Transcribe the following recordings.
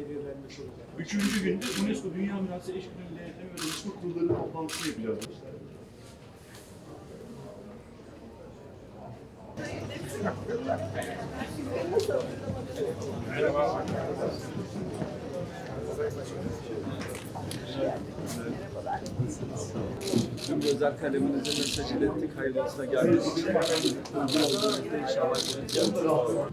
hediye vermiş olacak. Üçüncü günde UNESCO Dünya Mirası Eşgüdüm Denetleme ve Danışma Kurulları toplantısı yapacağız. Tüm özel kaleminizi mesaj ettik. Hayırlısına geldiğiniz için. İnşallah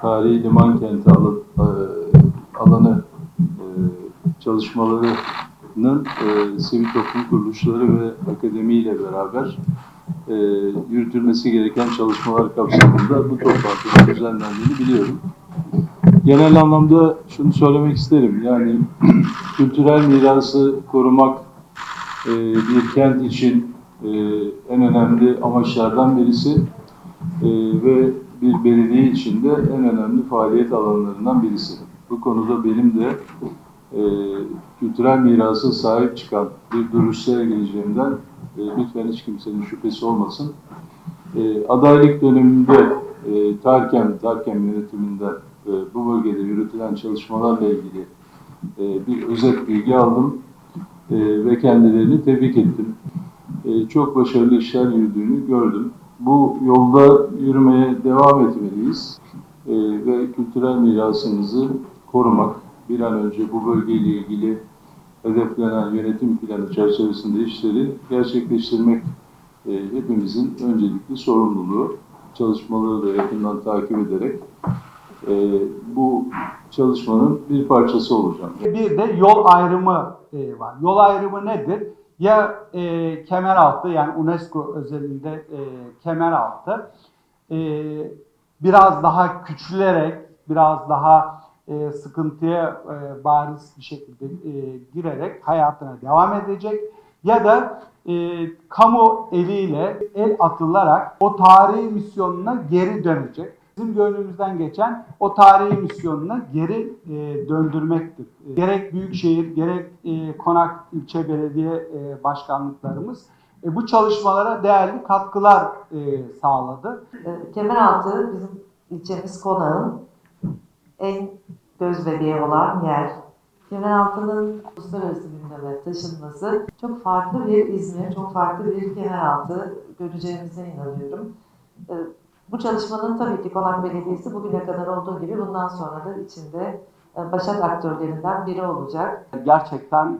tarihi liman kenti alı- e, alanı e, çalışmalarının e, sivil toplum kuruluşları ve akademiyle beraber e, yürütülmesi gereken çalışmalar kapsamında bu toplantının düzenlendiğini biliyorum. Genel anlamda şunu söylemek isterim. Yani kültürel mirası korumak e, bir kent için e, en önemli amaçlardan birisi e, ve bir belediye için de en önemli faaliyet alanlarından birisi. Bu konuda benim de e, kültürel mirası sahip çıkan bir duruş sergileyeceğimden e, lütfen hiç kimsenin şüphesi olmasın. E, adaylık döneminde e, Tarkem, Tarkem yönetiminden e, bu bölgede yürütülen çalışmalarla ilgili e, bir özet bilgi aldım e, ve kendilerini tebrik ettim. E, çok başarılı işler yürüdüğünü gördüm. Bu yolda yürümeye devam etmeliyiz E, ve kültürel mirasımızı korumak, bir an önce bu bölgeyle ilgili hedeflenen yönetim planı çerçevesinde işleri gerçekleştirmek e, hepimizin öncelikli sorumluluğu. Çalışmaları da yakından takip ederek e, bu çalışmanın bir parçası olacağım. Bir de yol ayrımı e, var. Yol ayrımı nedir? Ya e, kemeraltı yani UNESCO özelinde e, kemeraltı e, biraz daha küçülerek, biraz daha e, sıkıntıya e, bariz bir şekilde e, girerek hayatına devam edecek ya da e, kamu eliyle el atılarak o tarihi misyonuna geri dönecek. Bizim gönlümüzden geçen o tarihi misyonuna geri e, döndürmektir. E, gerek büyükşehir, gerek e, Konak ilçe belediye e, başkanlıklarımız e, bu çalışmalara değerli katkılar e, sağladı. E, Kemeraltı bizim ilçemiz Konağ'ın en göz bebeği olan yer. Kemeraltı'nın uluslararası gündeme taşınması çok farklı bir İzmir, çok farklı bir Kemeraltı göreceğimize inanıyorum. E, Bu çalışmanın tabii ki Konak Belediyesi bugüne kadar olduğu gibi bundan sonra da içinde e, başat aktörlerinden biri olacak. gerçekten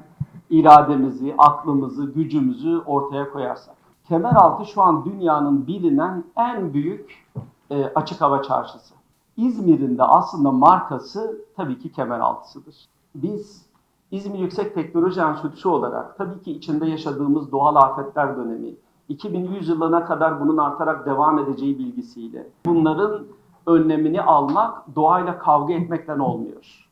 irademizi, aklımızı, gücümüzü ortaya koyarsak. Kemeraltı şu an dünyanın bilinen en büyük e, açık hava çarşısı. İzmir'in de aslında markası tabii ki Kemeraltı'sıdır. Biz İzmir Yüksek Teknoloji Enstitüsü olarak tabii ki içinde yaşadığımız doğal afetler dönemi, 2100 yılına kadar bunun artarak devam edeceği bilgisiyle bunların önlemini almak doğayla kavga etmekten olmuyor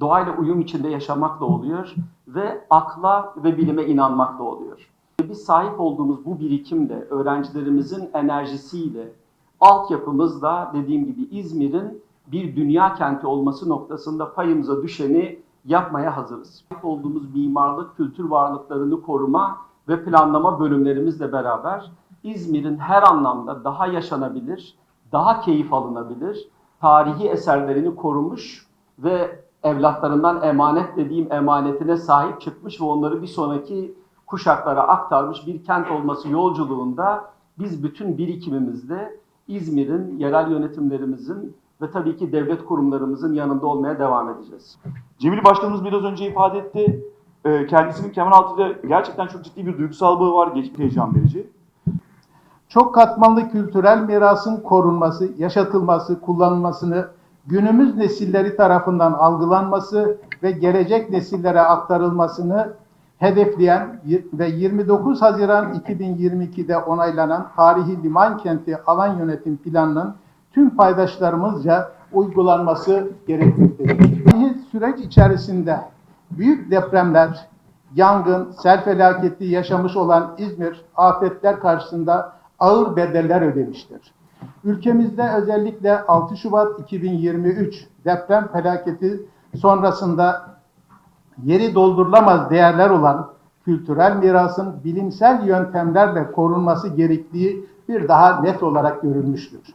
doğayla uyum içinde yaşamakla oluyor ve akla ve bilime inanmakla oluyor. Biz sahip olduğumuz bu birikimle, öğrencilerimizin enerjisiyle, altyapımızla dediğim gibi İzmir'in bir dünya kenti olması noktasında payımıza düşeni yapmaya hazırız. Sahip olduğumuz mimarlık, kültür varlıklarını koruma ve planlama bölümlerimizle beraber İzmir'in her anlamda daha yaşanabilir, daha keyif alınabilir, tarihi eserlerini korumuş ve evlatlarından emanet dediğim emanetine sahip çıkmış ve onları bir sonraki kuşaklara aktarmış bir kent olması yolculuğunda biz bütün birikimimizle İzmir'in, yerel yönetimlerimizin ve tabii ki devlet kurumlarımızın yanında olmaya devam edeceğiz. Cemil Başkanımız biraz önce ifade etti. Ee, Kendisinin Kemeraltı'da gerçekten çok ciddi bir duygusal bağı var. Geçip heyecan verici. çok katmanlı kültürel mirasın korunması, yaşatılması, kullanılmasını günümüz nesilleri tarafından algılanması ve gelecek nesillere aktarılmasını hedefleyen ve 29 Haziran 2022'de onaylanan tarihi liman kenti alan yönetim planının tüm paydaşlarımızca uygulanması gerekmektedir. Süreç içerisinde büyük depremler, yangın, sel felaketi yaşamış olan İzmir afetler karşısında ağır bedeller ödemiştir. Ülkemizde özellikle 6 Şubat 2023 deprem felaketi sonrasında yeri doldurulamaz değerler olan kültürel mirasın bilimsel yöntemlerle korunması gerektiği bir daha net olarak görülmüştür.